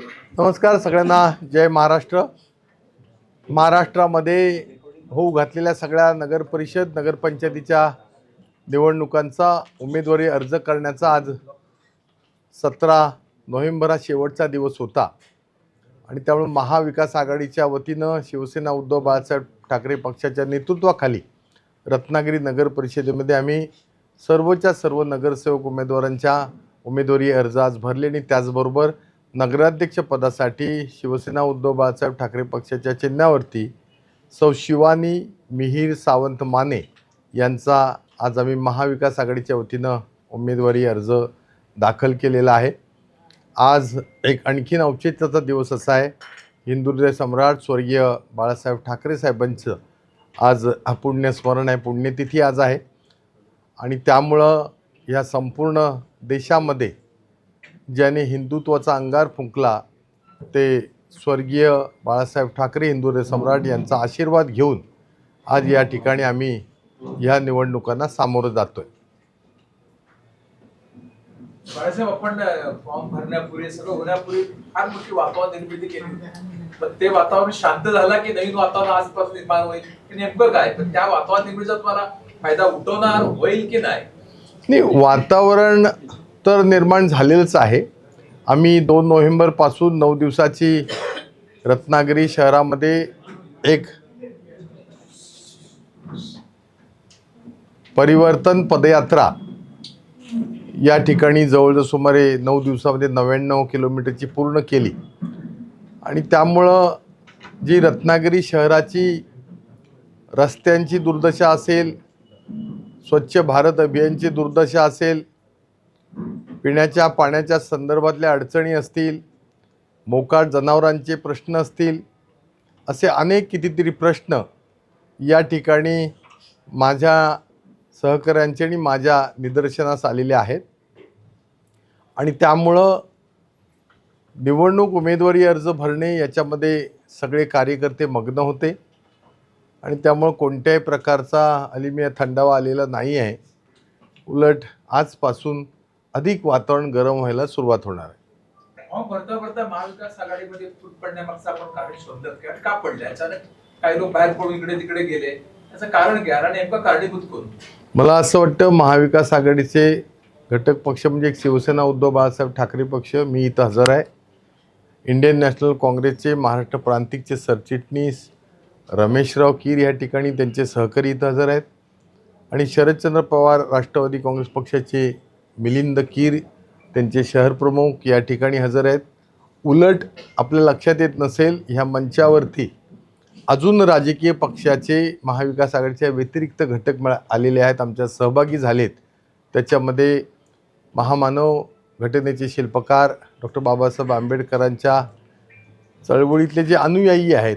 नमस्कार सगळ्यांना. जय महाराष्ट्र. महाराष्ट्रामध्ये होऊ घातलेल्या सगळ्या नगर परिषद नगरपंचायतीच्या निवडणुकांचा उमेदवारी अर्ज करण्याचा आज सतरा नोव्हेंबर हा शेवटचा दिवस होता. आणि त्यामुळे महाविकास आघाडीच्या वतीनं शिवसेना उद्धव बाळासाहेब ठाकरे पक्षाच्या नेतृत्वाखाली रत्नागिरी नगर परिषदेमध्ये आम्ही सर्वच्या सर्व नगरसेवक उमेदवारांच्या उमेदवारी अर्ज आज भरले आणि त्याचबरोबर नगराध्यक्षपदासाठी शिवसेना उद्धव बाळासाहेब ठाकरे पक्षाच्या चिन्हावरती सौ शिवानी मिहीर सावंत माने यांचा आज आम्ही महाविकास आघाडीच्या वतीनं उमेदवारी अर्ज दाखल केलेला आहे. आज एक आणखीन औचित्याचा दिवस असा आहे. हिंदुदय सम्राट स्वर्गीय बाळासाहेब ठाकरे साहेबांचं आज हा पुण्यस्मरण आहे पुण्यतिथी आज आहे. आणि त्यामुळं ह्या संपूर्ण देशामध्ये ज्याने हिंदुत्वाचा अंगार फुंकला ते स्वर्गीय बाळासाहेब ठाकरे हिंदुहृदय सम्राट यांचा आशीर्वाद घेऊन आज या ठिकाणी आम्ही ह्या निवडणुकांना सामोरं जातोय. बाळासाहेब आपण फॉर्म भरण्यापूर्वी होण्यापूर्वी फार मोठी वातावरण निर्मिती केली पण ते वातावरण शांत झालं की नवीन वातावरण आसपास निर्माण होईल? हे नेमकं काय? पण त्या वातावरण निर्मितीचा तुम्हाला फायदा उठवणार होईल की नाही? नाही वातावरण तर निर्माण झालेलंच आहे. आम्ही दोन नोव्हेंबरपासून नऊ दिवसाची रत्नागिरी शहरामध्ये एक परिवर्तन पदयात्रा या ठिकाणी जवळजवळ सुमारे नऊ दिवसामध्ये नव्याण्णव किलोमीटरची पूर्ण केली. आणि त्यामुळं जी रत्नागिरी शहराची रस्त्यांची दुर्दशा असेल स्वच्छ भारत अभियानची दुर्दशा असेल पिण्याच्या पाण्याच्या संदर्भातल्या अडचणी असतील मोकाट जनावरांचे प्रश्न असतील असे अनेक कितीतरी प्रश्न या ठिकाणी माझ्या सहकाऱ्यांचे आणि माझ्या निदर्शनास आलेले आहेत. आणि त्यामुळं निवडणूक उमेदवारी अर्ज भरणे याच्यामध्ये सगळे कार्यकर्ते मग्न होते. आणि त्यामुळं कोणत्याही प्रकारचा अलिमिया थंडावा आलेला नाही आहे उलट आजपासून अधिक वातावरण गरम व्हायला सुरुवात होणार आहे. फॉर्म भरता भरता महाविकास आघाडीमध्ये फूट पडण्यामागचं आपण कारण शोधलं की का पडलं? अचानक काही लोक बाहेर पडून इकडे तिकडे गेले. त्याचं कारण घ्या आणि नेमकं कारणीभूत कोण? मला असं वाटतं महाविकास आघाडीचे घटक पक्ष म्हणजे एक शिवसेना उद्धव बाळासाहेब ठाकरे पक्ष. मी इथं हजर आहे. इंडियन नॅशनल काँग्रेसचे महाराष्ट्र प्रांतिकचे सरचिटणीस रमेशराव कीर या ठिकाणी त्यांचे सहकारी इथं हजर आहेत. आणि शरदचंद्र पवार राष्ट्रवादी काँग्रेस पक्षाचे मिलिंद कीर त्यांचे शहरप्रमुख या ठिकाणी हजर आहेत. उलट आपल्या लक्षात येत नसेल ह्या मंचावरती अजून राजकीय पक्षाचे महाविकास आघाडीच्या व्यतिरिक्त घटक मिळा आलेले आहेत आमच्या सहभागी झालेत. त्याच्यामध्ये महामानव घटनेचे शिल्पकार डॉक्टर बाबासाहेब आंबेडकरांच्या चळवळीतले जे अनुयायी आहेत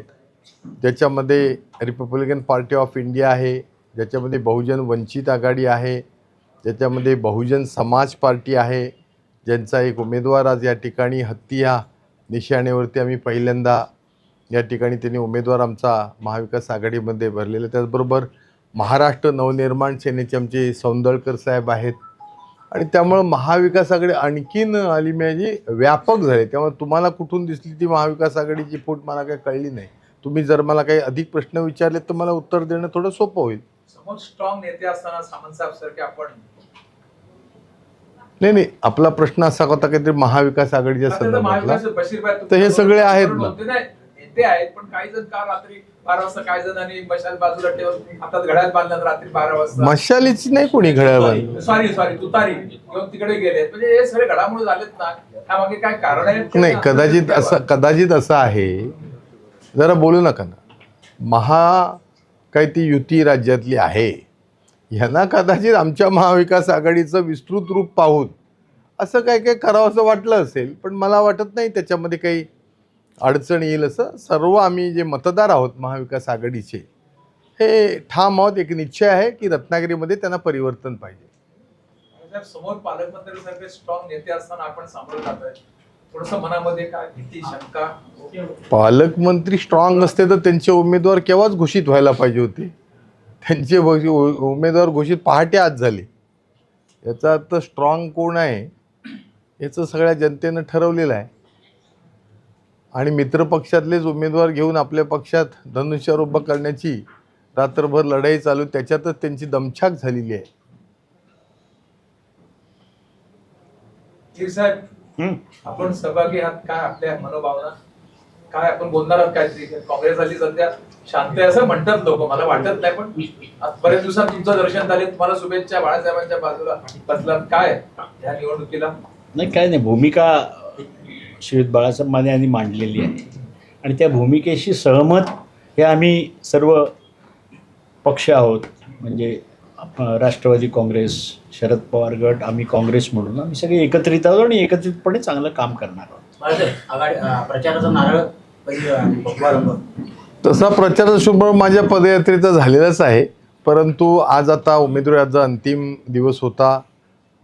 ज्याच्यामध्ये रिपब्लिकन पार्टी ऑफ इंडिया आहे ज्याच्यामध्ये बहुजन वंचित आघाडी आहे ज्याच्यामध्ये बहुजन समाज पार्टी आहे ज्यांचा एक उमेदवार आज या ठिकाणी हत्ती निशाणेवरती आम्ही पहिल्यांदा या ठिकाणी त्यांनी उमेदवार आमचा महाविकास आघाडीमध्ये भरलेला. त्याचबरोबर महाराष्ट्र नवनिर्माण सेनेचे आमचे सौंदळकर साहेब आहेत. आणि त्यामुळं महाविकास आघाडी आणखीन आलिम्याजी म्हणजे व्यापक झाले. त्यामुळे तुम्हाला कुठून दिसली ती महाविकास आघाडीची फूट मला काही कळली नाही. तुम्ही जर मला काही अधिक प्रश्न विचारले तर मला उत्तर देणं थोडं सोपं होईल. समोर स्ट्रॉंग नेते असताना सामंत साहेब सारखे आपण नाही नाही आपला प्रश्न असा होता काहीतरी महाविकास आघाडीच्या संदर्भातला. तर हे सगळे आहेत ना. नेते आहेत पण काही जण का रात्री बारा वाजता काही जणांनी मशाल बाजूला ठेवून हातात घड्याळ बांधलं रात्री बारा वाजता मशालीची नाही कोणी घड्याळ बांधली. सॉरी सॉरी तुतारी घेऊन तिकडे गेले. म्हणजे हे सगळे घडामोडी झालेत ना. त्यामागे काय कारण आहे? नाही कदाचित असं कदाचित असं आहे. जरा बोलू नका ना. महा काय ती युती राज्यातली आहे. ह्यांना कदाचित आमच्या महाविकास आघाडीचं विस्तृत रूप पाहून असं काय काय करावं असं वाटलं असेल पण मला वाटत नाही त्याच्यामध्ये काही अडचण येईल असं सर्व आम्ही जे मतदार आहोत महाविकास आघाडीचे हे ठाम आहोत. एक निश्चय आहे की रत्नागिरीमध्ये त्यांना परिवर्तन पाहिजे. समोर पालकमंत्री सारखे स्ट्रॉंग नेते असताना आपण सामोरं थोडस मनामध्ये काय भीती शंका? पालकमंत्री स्ट्रॉंग असते तर त्यांचे उमेदवार केव्हाच घोषित व्हायला पाहिजे होते? त्यांचे उमेदवार घोषित पहाटे आज झाले. याचा अर्थ स्ट्रॉंग कोण आहे याचं सगळ्या जनतेनं ठरवलेलं आहे. आणि मित्रपक्षातलेच उमेदवार घेऊन आपल्या पक्षात धनुष्यावर उभं करण्याची रात्रभर लढाई चालू त्याच्यातच त्यांची दमछाक झालेली आहे. आपण सहभागी आहात काय आपल्या मनोभावना? काय आपण बोलणार आहात काहीतरी? काँग्रेस आली सध्या शांत आहे असं म्हणतात लोक मला वाटत नाही पण बरेच दिवसात तुमचं दर्शन झाले तुम्हाला शुभेच्छा बाळासाहेबांच्या बाजूला बसला काय या निवडणुकीला? नाही काय नाही भूमिका श्रीयुत बाळासाहेब माने यांनी मांडलेली आहे. आणि त्या भूमिकेशी सहमत हे आम्ही सर्व पक्ष आहोत. म्हणजे राष्ट्रवादी काँग्रेस शरद पवार गट आम्ही काँग्रेस म्हणून आम्ही सगळे एकत्रित आहोत आणि एकत्रितपणे चांगलं काम करणार आहोत. प्रचाराचा नारळ तसा प्रचाराचा शुभारंभ माझ्या पदयात्रेचा झालेलाच आहे. परंतु आज आता उमेदवारी अर्जाचा अंतिम दिवस होता.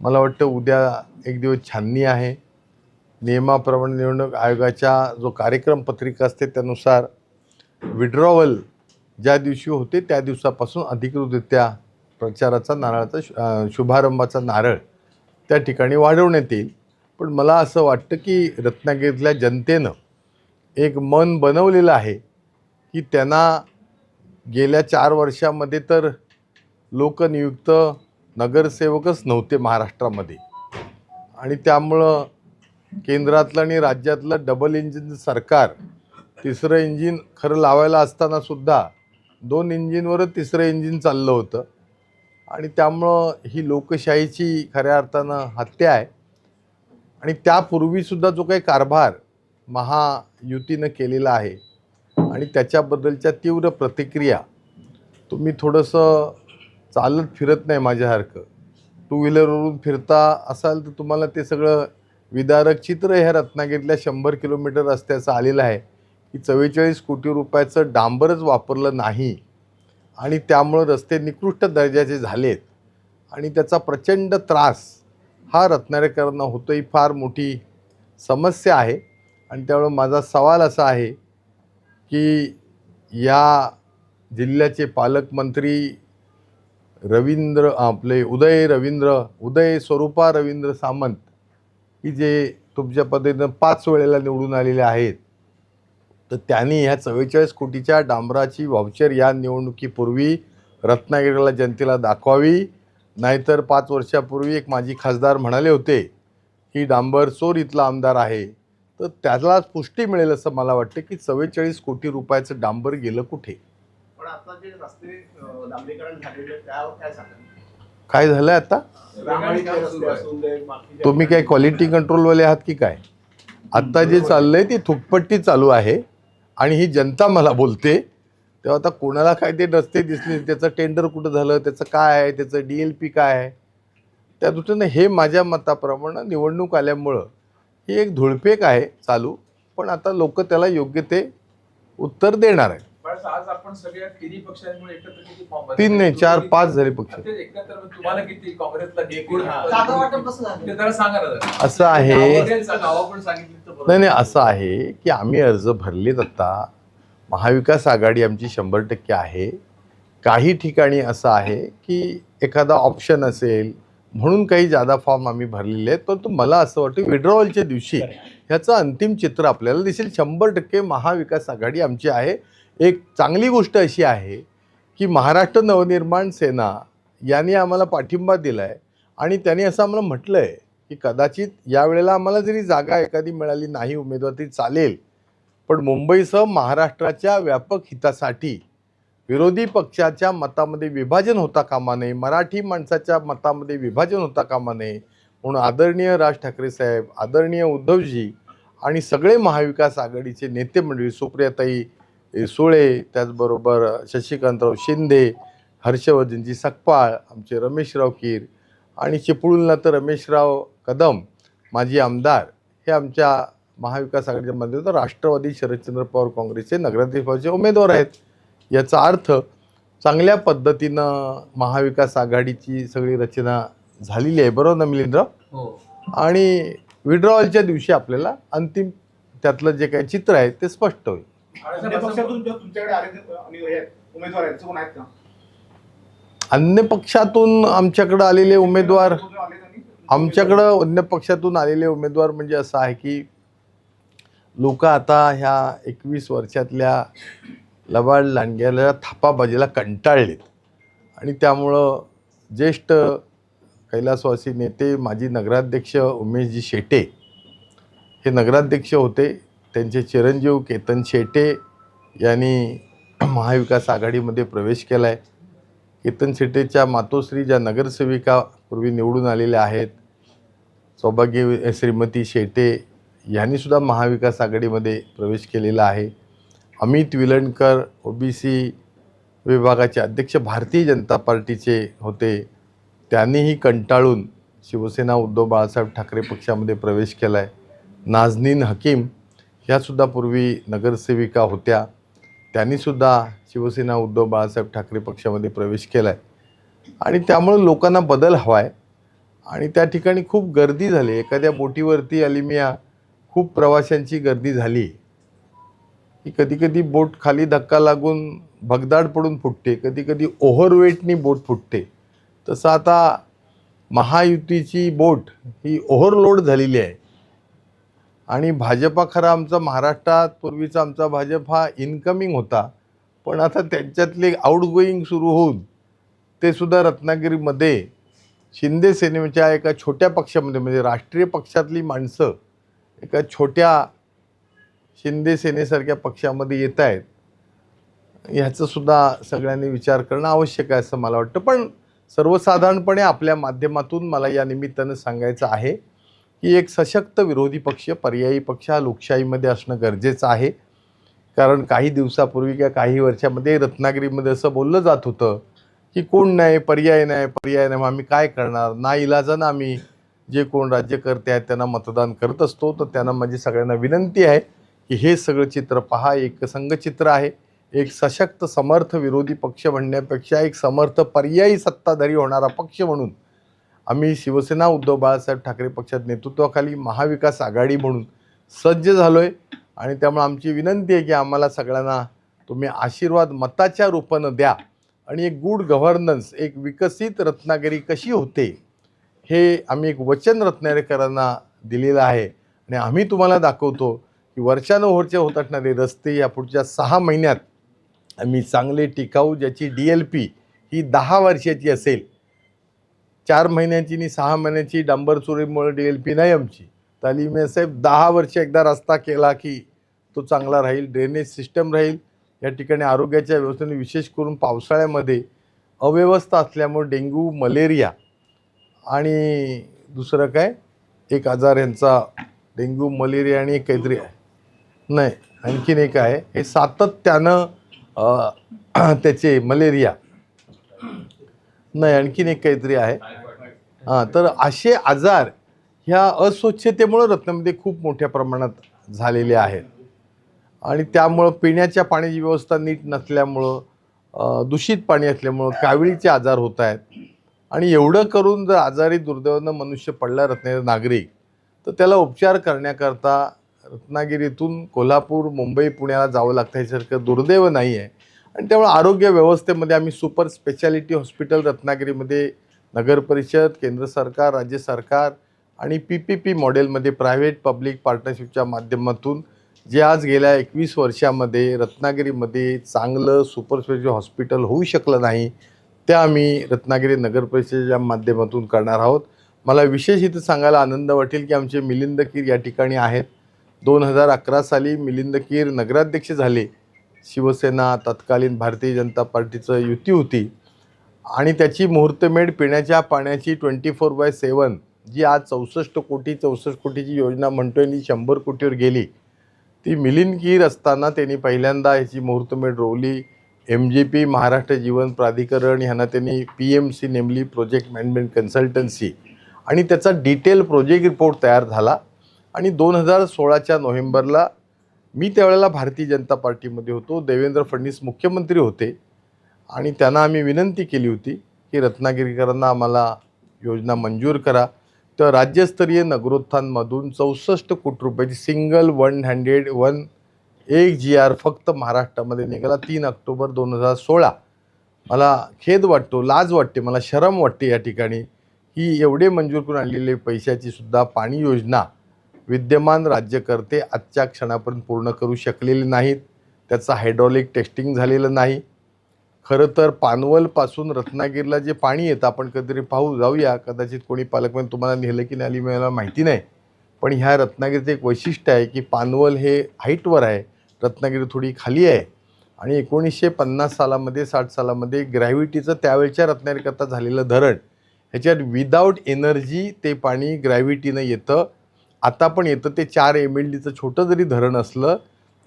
मला वाटतं उद्या एक दिवस छाननी आहे. नियमाप्रमाणे निवडणूक आयोगाच्या जो कार्यक्रम पत्रिका असते त्यानुसार विड्रॉवल ज्या दिवशी होते त्या दिवसापासून अधिकृतरित्या प्रचाराचा नारळाचा शु- शुभारंभाचा नारळ त्या ठिकाणी वाढवण्यात येईल. पण मला असं वाटतं की रत्नागिरीतल्या जनतेनं एक मन बनवलेलं आहे की त्यांना गेल्या चार वर्षामध्ये तर लोकनियुक्त नगरसेवकच नव्हते महाराष्ट्रामध्ये. आणि त्यामुळं केंद्रातलं आणि राज्यातलं डबल इंजिन सरकार तिसरं इंजिन खरं लावायला असतानासुद्धा दोन इंजिनवरच तिसरं इंजिन चाललं होतं. आणि त्यामुळं ही लोकशाहीची खऱ्या अर्थानं हत्या आहे. आणि त्यापूर्वीसुद्धा जो काही कारभार महायुतीनं केलेला आहे आणि त्याच्याबद्दलच्या तीव्र प्रतिक्रिया तुम्ही थोडंसं चालत फिरत नाही माझ्यासारखं. टू व्हीलरवरून फिरता असाल तर तुम्हाला ते सगळं विदारक चित्र ह्या रत्नागिरीतल्या शंभर किलोमीटर रस्त्याचं आलेलं आहे. की चव्वेचाळीस कोटी रुपयाचं डांबरच वापरलं नाही. आणि त्यामुळं रस्ते निकृष्ट दर्जाचे झालेत. आणि त्याचा प्रचंड त्रास हा रत्नागिरीकरांना होतो ही फार मोठी समस्या आहे. आणि त्यामुळं माझा सवाल असा आहे की या जिल्ह्याचे पालकमंत्री रवींद्र आपले उदय रवींद्र उदय स्वरूपा रवींद्र सामंत की जे तुमच्या पद्धतीनं पाच वेळेला निवडून आलेले आहेत तर त्यांनी ह्या चव्वेचाळीस कोटीच्या डांबराची व्हाउचर या निवडणुकीपूर्वी रत्नागिरीला जनतेला दाखवावी. नाहीतर पाच वर्षापूर्वी एक माजी खासदार म्हणाले होते की डांबर चोर इथला आमदार आहे. तर त्याला पुष्टी मिळेल असं मला वाटतं की चव्वेचाळीस कोटी रुपयाचं डांबर गेलं कुठे? काय झालं आता? तुम्ही काय क्वालिटी कंट्रोलवाले आहात की काय? आत्ता जे चाललंय ती थुकपट्टी चालू आहे. आणि ही जनता मला बोलते तेव्हा आता कोणाला काय ते रस्ते दिसले त्याचं टेंडर कुठं झालं त्याचं काय आहे त्याचं डी एल पी काय आहे? त्या दृष्टीनं हे माझ्या मताप्रमाणे निवडणूक आल्यामुळं ही एक धुळफेक आहे चालू पण आता लोक त्याला योग्य ते उत्तर देणार आहे आज आपण सगळ्या तिन्ही पक्षांमुळे एकत्र किती फॉर्म भरले? तीन नाही चार पाच झाले पक्ष ते एकत्र तुम्हाला किती काँग्रेसला किती? एकूण. जागा वाटप कसं झालं? ते जरा सांगा ना जरा. असं आहे गावामध्ये सांगा, गावं पण सांगितली तर बरं. नाही नाही असं आहे की आम्ही अर्ज भरलेत आता महाविकास आघाडी आमची शंभर टक्के आहे काही ठिकाणी असं आहे की एखादा ऑप्शन असेल म्हणून काही जादा फॉर्म आम्ही भरलेले आहेत परंतु मला असं वाटतं विड्रॉवलच्या दिवशी ह्याचं अंतिम चित्र आपल्याला दिसेल शंभर टक्के महाविकास आघाडी आमची आहे एक चांगली गोष्ट अशी आहे की महाराष्ट्र नवनिर्माण सेना यांनी आम्हाला पाठिंबा दिला आहे आणि त्यांनी असं आम्हाला म्हटलं आहे की कदाचित यावेळेला आम्हाला जरी जागा एखादी मिळाली नाही उमेदवार तरी चालेल पण मुंबईसह महाराष्ट्राच्या व्यापक हितासाठी विरोधी पक्षाच्या मतामध्ये विभाजन होता कामा नये मराठी माणसाच्या मतामध्ये विभाजन होता कामा नये म्हणून आदरणीय राज ठाकरे साहेब आदरणीय उद्धवजी आणि सगळे महाविकास आघाडीचे नेते मंडळी सुप्रियाताई सुळे त्याचबरोबर शशिकांतराव शिंदे हर्षवर्धनजी सकपाळ आमचे रमेशराव कीर आणि चिपळूणला तर रमेशराव कदम माजी आमदार हे आमच्या महाविकास आघाडीमध्ये तर राष्ट्रवादी शरदचंद्र पवार काँग्रेसचे नगराध्यक्षाचे उमेदवार आहेत. याचा अर्थ चांगल्या पद्धतीनं महाविकास आघाडीची सगळी रचना झालेली आहे बरोबर ना मिलिंद्र हो. आणि विड्रॉवलच्या दिवशी आपल्याला अंतिम त्यातलं जे काही चित्र आहे ते स्पष्ट होईल. अन्य पक्षातून जे तुमच्याकडे आले ते- आणि हे आहेत, उमेदवार आहेत ते कोण आहेत का? अन्य पक्षातून आमच्याकडं आलेले उमेदवार आले आमच्याकडं अन्य पक्षातून आलेले उमेदवार म्हणजे असं आहे की लोक आता ह्या एकवीस वर्षातल्या लबाड लांडग्याला थापाबाजीला कंटाळलेत. आणि त्यामुळं ज्येष्ठ कैलासवासी नेते माजी नगराध्यक्ष उमेशजी शेटे हे नगराध्यक्ष होते. त्यांचे चिरंजीव केतन शेटे यांनी महाविकास आघाडीमध्ये प्रवेश केला आहे केतन शेटेच्या मातोश्री ज्या नगरसेविका पूर्वी निवडून आलेल्या आहेत सौभाग्य श्रीमती शेटे यांनीसुद्धा महाविकास आघाडीमध्ये प्रवेश केलेला आहे. अमित विलणकर ओबीसी विभागाचे अध्यक्ष भारतीय जनता पार्टीचे होते. त्यांनीही कंटाळून शिवसेना उद्धव बाळासाहेब ठाकरे पक्षामध्ये प्रवेश केला आहे नाझनीन हकीम ह्यासुद्धा पूर्वी नगरसेविका होत्या. त्यांनीसुद्धा शिवसेना उद्धव बाळासाहेब ठाकरे पक्षामध्ये प्रवेश केला आहे आणि त्यामुळं लोकांना बदल हवा आहे आणि त्या ठिकाणी खूप गर्दी झाली. एखाद्या बोटीवरती अलिमिया खूप प्रवाशांची गर्दी झाली. की कधी कधी बोट खाली धक्का लागून भगदाड पडून फुटते. कधी कधी ओव्हरवेटनी बोट फुटते. तसं आता महायुतीची बोट ही ओव्हरलोड झालेली आहे. आणि भाजपा खरा आमचा महाराष्ट्रात पूर्वीचा आमचा भाजप हा इनकमिंग होता. पण आता त्यांच्यातले आउटगोईंग सुरू होऊन ते सुद्धा रत्नागिरीमध्ये शिंदे सेनेच्या एका छोट्या पक्षामध्ये म्हणजे राष्ट्रीय पक्षातली माणसं एका छोट्या शिंदे सेनेसारख्या पक्षामध्ये येत आहेत ह्याचंसुद्धा सगळ्यांनी विचार करणं आवश्यक आहे असं मला वाटतं. पण सर्वसाधारणपणे आपल्या माध्यमातून मला या निमित्तानं सांगायचं आहे. की एक सशक्त विरोधी पक्ष पर्यायी पक्ष हा लोकशाहीमध्ये असणं गरजेचं आहे. कारण काही दिवसापूर्वी किंवा काही वर्षामध्ये रत्नागिरीमध्ये असं बोललं जात होतं की कोण नाही पर्याय नाही पर्याय नाही मग आम्ही काय करणार? ना इलाजानं आम्ही जे कोण राज्यकर्ते आहेत त्यांना मतदान करत असतो. तर त्यांना माझी सगळ्यांना विनंती आहे की हे सगळं चित्र पहा. एक संघचित्र आहे. एक सशक्त समर्थ विरोधी पक्ष म्हणण्यापेक्षा एक समर्थ पर्यायी सत्ताधारी होणारा पक्ष म्हणून आम्ही शिवसेना उद्धव बाळासाहेब ठाकरे पक्षात नेतृत्वाखाली महाविकास आघाडी म्हणून सज्ज झालो आहे आणि त्यामुळे आमची विनंती आहे की आम्हाला सगळ्यांना तुम्ही आशीर्वाद मताच्या रूपानं द्या. आणि एक गुड गव्हर्नन्स एक विकसित रत्नागिरी कशी होते हे आम्ही एक वचन रत्नागिरीकरांना दिलेलं आहे. आणि आम्ही तुम्हाला दाखवतो की वर्षानुवर्षे होत असणारे रस्ते या पुढच्या सहा महिन्यात आम्ही चांगले टिकाऊ ज्याची डी एल पी ही दहा वर्षाची असेल चार महिन्याची आणि सहा महिन्याची डांबर चोरीमुळे डी एल पी नाही आमची. तालीम साहेब दहा वर्ष एकदा रस्ता केला की तो चांगला राहील ड्रेनेज सिस्टम राहील. या ठिकाणी आरोग्याच्या व्यवस्थेने विशेष करून पावसाळ्यामध्ये अव्यवस्था असल्यामुळे डेंग्यू मलेरिया आणि दुसरं काय? एक आजार यांचा डेंग्यू मलेरिया आणि एक काहीतरी आहे. नाही आणखीन एक आहे. हे सातत्यानं त्याचे मलेरिया. नाही आणखीन एक काहीतरी आहे. हां तर असे आजार ह्या अस्वच्छतेमुळं रत्नामध्ये खूप मोठ्या प्रमाणात झालेले आहेत. आणि त्यामुळं पिण्याच्या पाण्याची व्यवस्था नीट नसल्यामुळं दूषित पाणी असल्यामुळं काविळीचे आजार होत आहेत. आणि एवढं करून जर आजारी दुर्दैवानं मनुष्य पडला रत्नागिरी नागरिक तर त्याला उपचार करण्याकरता रत्नागिरीतून कोल्हापूर मुंबई पुण्याला जावं लागतं ह्यासारखं दुर्दैव नाही आहे आणि त्यामुळे आरोग्य व्यवस्थेमध्ये आम्ही सुपर स्पेशालिटी हॉस्पिटल रत्नागिरीमध्ये नगरपरिषद केंद्र सरकार राज्य सरकार आणि पी पी पी मॉडेलमध्ये प्रायव्हेट पब्लिक पार्टनरशिपच्या माध्यमातून जे आज गेल्या एकवीस वर्षामध्ये रत्नागिरीमध्ये चांगलं सुपर स्पेशालिटी हॉस्पिटल होऊ शकलं नाही त्या आम्ही रत्नागिरी नगर परिषदेच्या माध्यमातून करणार आहोत. मला विशेष इथं सांगायला आनंद वाटेल की आमचे मिलिंद कीर या ठिकाणी आहेत. दोन हजार अकरा साली मिलिंद कीर नगराध्यक्ष झाले. शिवसेना तत्कालीन भारतीय जनता पार्टीचं युती होती. आणि त्याची मुहूर्तमेढ पिण्याच्या पाण्याची ट्वेंटी फोर बाय सेवन जी आज चौसष्ट कोटी चौसष्ट कोटीची योजना म्हणतोय आणि शंभर कोटीवर गेली ती मिलिनगीर असताना त्यांनी पहिल्यांदा ह्याची मुहूर्तमेढ रोवली. M G P Maharashtra Jeevan Pradhikaran ह्यांना त्यांनी पी एम सी नेमली प्रोजेक्ट मॅनेजमेंट कन्सल्टन्सी आणि त्याचा डिटेल प्रोजेक्ट रिपोर्ट तयार झाला. आणि दोन हजार सोळाच्या नोव्हेंबरला मी त्यावेळेला भारतीय जनता पार्टीमध्ये होतो. देवेंद्र फडणवीस मुख्यमंत्री होते. आणि त्यांना आम्ही विनंती केली होती की रत्नागिरीकरांना आम्हाला योजना मंजूर करा. तर राज्यस्तरीय नगरोत्थानमधून चौसष्ट कोटी रुपयाची सिंगल वन हंड्रेड वन एक जी आर फक्त महाराष्ट्रामध्ये निघाला. तीन ऑक्टोबर दोन हजार सोळा. मला खेद वाटतो लाज वाटते मला शरम वाटते या ठिकाणी. ही एवढे मंजूर करून आणलेले पैशाची सुद्धा पाणी योजना विद्यमान राज्यकर्ते आजच्या क्षणापर्यंत पूर्ण करू शकलेले नाहीत. त्याचं हायड्रॉलिक टेस्टिंग झालेलं नाही. खरं तर पानवलपासून रत्नागिरीला जे पाणी येतं आपण कधीतरी पाहू जाऊया. कदाचित कोणी पालकमंत्री तुम्हाला नेलं की नाही आली मला माहिती नाही. पण ह्या रत्नागिरीचं एक वैशिष्ट्य आहे की पानवल हे हाईटवर आहे. रत्नागिरी थोडी खाली आहे. आणि एकोणीसशे पन्नास सालामध्ये साठ सालामध्ये ग्रॅव्हिटीचं त्यावेळच्या रत्नागिरीकरता झालेलं धरण. ह्याच्यात विदाऊट एनर्जी ते पाणी ग्रॅव्हिटीनं येतं. आता पण येतं. ते चार एम एल डीचं छोटं जरी धरण असलं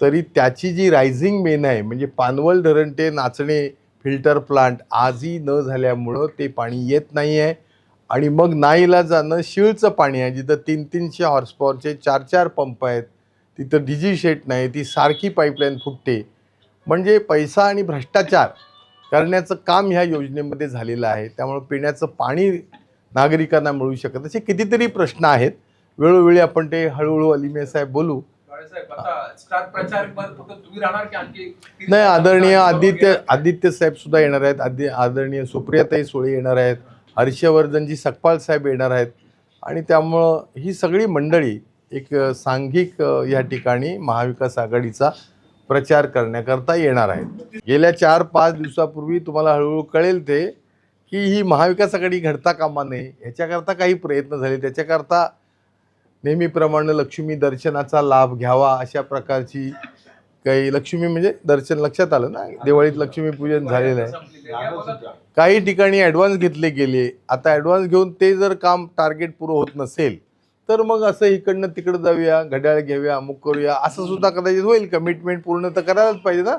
तरी त्याची जी रायझिंग मेन आहे म्हणजे पानवल धरण ते नाचणे फिल्टर प्लांट आजही न झाल्यामुळं ते पाणी येत नाही आहे आणि मग नाईला जाणं शिळचं पाणी आहे जिथं तीन तीनशे हॉर्सपॉवरचे चार चार पंप आहेत. तिथं डिजी शेट नाही ती सारखी पाईपलाईन फुटते. म्हणजे पैसा आणि भ्रष्टाचार करण्याचं काम ह्या योजनेमध्ये झालेलं आहे. त्यामुळं पिण्याचं पाणी नागरिकांना मिळू शकत असे कितीतरी प्रश्न आहेत. वेळोवेळी आपण ते हळूहळू अलिमे साहेब बोलू. नाही आदरणीय आदित्य आदित्य साहेब सुद्धा येणार आहेत. आदि आदरणीय सुप्रियाताई सुळे येणार आहेत. हर्षवर्धनजी सकपाल साहेब येणार आहेत. आणि त्यामुळं ही सगळी मंडळी एक सांघिक या ठिकाणी महाविकास आघाडीचा प्रचार करण्याकरता येणार आहेत. गेल्या चार पाच दिवसापूर्वी तुम्हाला हळूहळू कळेल ते की ही महाविकास आघाडी घडता कामा नये ह्याच्याकरता काही प्रयत्न झाले त्याच्याकरता नेहमीप्रमाणे लक्ष्मी दर्शनाचा लाभ घ्यावा अशा प्रकारची काही लक्ष्मी म्हणजे दर्शन लक्षात आलं ना? दिवाळीत लक्ष्मीपूजन झालेलं आहे. काही ठिकाणी ॲडव्हान्स घेतले गेले. आता ॲडव्हान्स घेऊन ते जर काम टार्गेट पुरं होत नसेल तर मग असं इकडनं तिकडं जाऊया घड्याळ घेऊया अमुक करूया असं सुद्धा कदाचित होईल. कमिटमेंट पूर्ण तर करायलाच पाहिजे ना?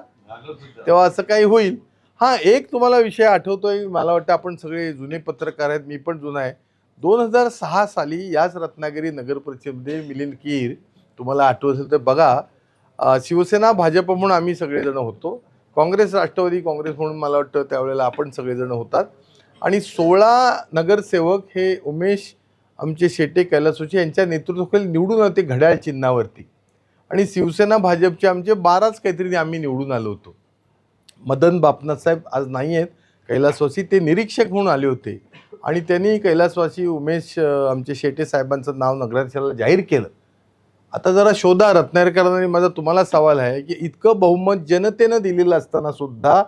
तेव्हा असं काही होईल. हां एक तुम्हाला विषय आठवतोय. मला वाटतं आपण सगळे जुने पत्रकार आहेत मी पण जुना आहे. दोन हजार सहा साली याच रत्नागिरी नगर परिषदेमध्ये मिलिंद कीर तुम्हाला आठवत असेल तर बघा शिवसेना भाजप म्हणून आम्ही सगळेजण होतो. काँग्रेस राष्ट्रवादी काँग्रेस म्हणून मला वाटतं त्यावेळेला आपण सगळेजण होतात. आणि सोळा नगरसेवक हे उमेश आमचे शेटे कैलासोचे यांच्या नेतृत्वाखाली निवडून आले ते घड्याळ चिन्हावरती. आणि शिवसेना भाजपचे आमचे बाराच काहीतरी आम्ही निवडून आलो होतो. मदन बापनाथ साहेब आज नाही आहेत. कैलासवासी ते निरीक्षक म्हणून आले होते. आणि त्यांनी कैलासवासी उमेश आमचे शेटे साहेबांचं नाव नगराध्यक्षाला जाहीर केलं. आता जरा शोधा रत्नागिरीकरांनी माझा तुम्हाला सवाल आहे की इतकं बहुमत जनतेनं दिलेलं असताना सुद्धा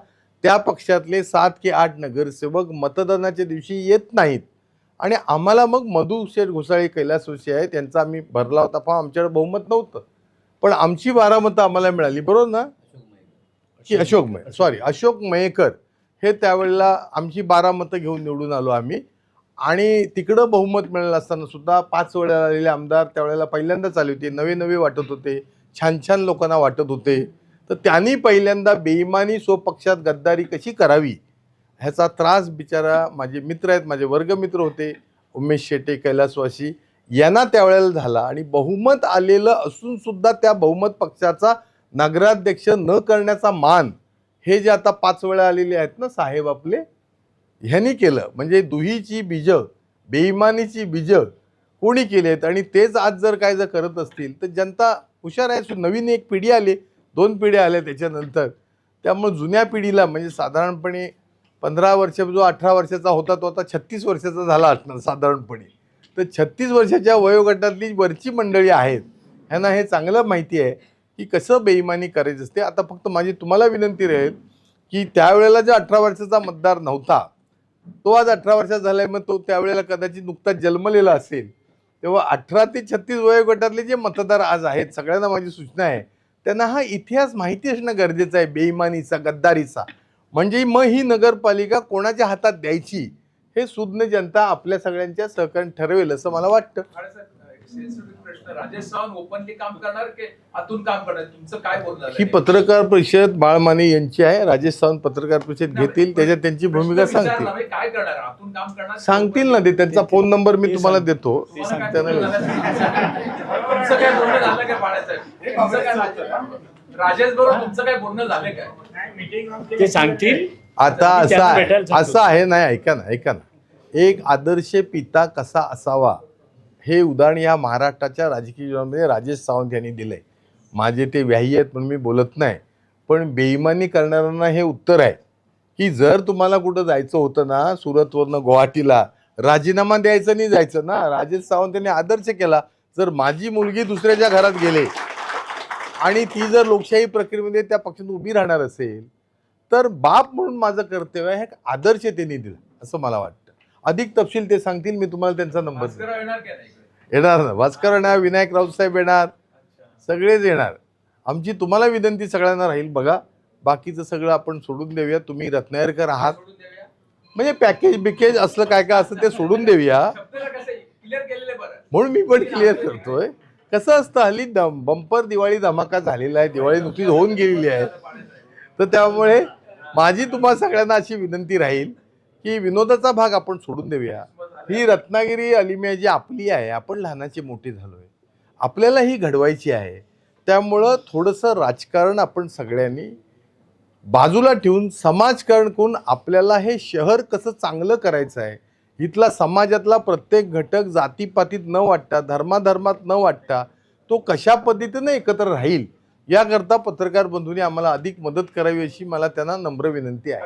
त्या पक्षातले सात की आठ नगरसेवक मतदानाच्या दिवशी येत नाहीत. आणि आम्हाला मग मधु शेठ घोसाळे कैलासवासी आहे त्यांचा आम्ही भरला होता पण आमच्याकडे बहुमत नव्हतं. पण आमची बारा मतं आम्हाला मिळाली बरोबर ना? की अशोक मय सॉरी अशोक मयेकर. हे त्यावेळेला आमची बारा मतं घेऊन निवडून आलो आम्ही. आणि तिकडं बहुमत मिळालं असताना सुद्धा पाच वेळा आलेले आमदार त्यावेळेला पहिल्यांदाच आले होते. नवे नवे वाटत होते छान छान लोकांना वाटत होते. तर त्यांनी पहिल्यांदा बेईमानी स्वपक्षात गद्दारी कशी करावी ह्याचा त्रास बिचारा माझे मित्र आहेत माझे वर्गमित्र होते उमेश शेटे कैलासवासी यांना त्यावेळेला झाला. आणि बहुमत आलेलं असूनसुद्धा त्या बहुमत पक्षाचा नगराध्यक्ष न करण्याचा मान हे जे आता पाच वेळा आलेले आहेत ना साहेब आपले ह्यांनी केलं. म्हणजे दुहीची बीजं बेईमानीची बीजं कोणी केली आहेत? आणि तेच आज जर काय जर करत असतील तर जनता हुशार आहे. नवीन एक पिढी आली दोन पिढ्या आल्या त्याच्यानंतर. त्यामुळे जुन्या पिढीला म्हणजे साधारणपणे पंधरा वर्ष जो अठरा वर्षाचा होता तो आता छत्तीस वर्षाचा झाला असणार साधारणपणे. तर छत्तीस वर्षाच्या वयोगटातली वरची मंडळी आहेत. ह्यांना हे चांगलं माहिती आहे. की कसं बेईमानी करायचं असते? आता फक्त माझी तुम्हाला विनंती राहील की त्यावेळेला जो अठरा वर्षाचा मतदार नव्हता तो आज अठरा वर्षाचा झालाय मग तो त्यावेळेला कदाचित नुकताच जन्मलेला असेल तेव्हा अठरा ते छत्तीस वयोगटातले जे मतदार आज आहेत सगळ्यांना माझी सूचना आहे त्यांना हा इतिहास माहिती असणं गरजेचं आहे बेईमानीचा गद्दारीचा. म्हणजे मग ही नगरपालिका कोणाच्या हातात द्यायची हे सुज्ञ जनता आपल्या सगळ्यांच्या सहकार्याने ठरवेल असं मला वाटतं. प्रश्न. राजेश सावंत ओपनली काम करणार की आतून काम करणार? तुमचं काय बोलणार ही पत्रकार परिषद बाळमाने यांची आहे. राजेश सावंत पत्रकार परिषद घेतील. त्याच्यात त्यांची भूमिका सांगतील. काय करणार? आतून काम करणार? सांगतील ना ते. त्यांचा फोन नंबर मी तुम्हाला देतो? राजेश बरोबर तुमचं काय बोलणं झालं काय ते सांगतील. आता असं. असं आहे नाही ऐका ना ऐका ना. एक आदर्श पिता कसा असावा? हे उदाहरण या महाराष्ट्राच्या राजकीय जीवनामध्ये राजेश सावंत यांनी दिलं आहे माझे ते व्याही आहेत म्हणून मी बोलत नाही पण बेईमानी करणाऱ्यांना हे उत्तर आहे की जर तुम्हाला कुठं जायचं होतं ना सुरतवरनं गुवाहाटीला राजीनामा द्यायचं नाही जायचं ना राजेश सावंत यांनी आदर्श केला जर माझी मुलगी दुसऱ्याच्या घरात गेले आणि ती जर लोकशाही प्रक्रियेमध्ये त्या पक्षात उभी राहणार असेल तर बाप म्हणून माझं कर्तव्य आहे हे एक आदर्श त्यांनी दिला असं मला वाटतं. अधिक तपशील ते सांगतील मी तुम्हाला त्यांचा नंबर देईन. येणार ना. भास्कर येणार विनायक राऊतसाहेब येणार सगळेच येणार. आमची तुम्हाला विनंती सगळ्यांना राहील बघा बाकीचं सगळं आपण सोडून देऊया. तुम्ही रत्नागिरकर आहात. म्हणजे पॅकेज बिकेज असलं काय काय असं ते सोडून देऊया. म्हणून मी पण क्लिअर करतोय. कसं असतं हल्ली दम बंपर दिवाळी धमाका झालेला आहे दिवाळी नुकतीच होऊन गेलेली आहे. तर त्यामुळे माझी तुम्हाला सगळ्यांना अशी विनंती राहील की विनोदाचा भाग आपण सोडून देऊया. ही रत्नागिरी अलिमिया जी आपली आहे आपण लहानाची मोठी झालोय. आपल्याला ही घडवायची आहे. त्यामुळं थोडंसं राजकारण आपण सगळ्यांनी बाजूला ठेवून समाजकारण करून आपल्याला हे शहर कसं चांगलं करायचं आहे इथला समाजातला प्रत्येक घटक जातीपातीत न वाटता धर्माधर्मात न वाटता तो कशा पद्धतीनं एकत्र राहील याकरता पत्रकार बंधूंनी आम्हाला अधिक मदत करावी अशी मला त्यांना नम्र विनंती आहे.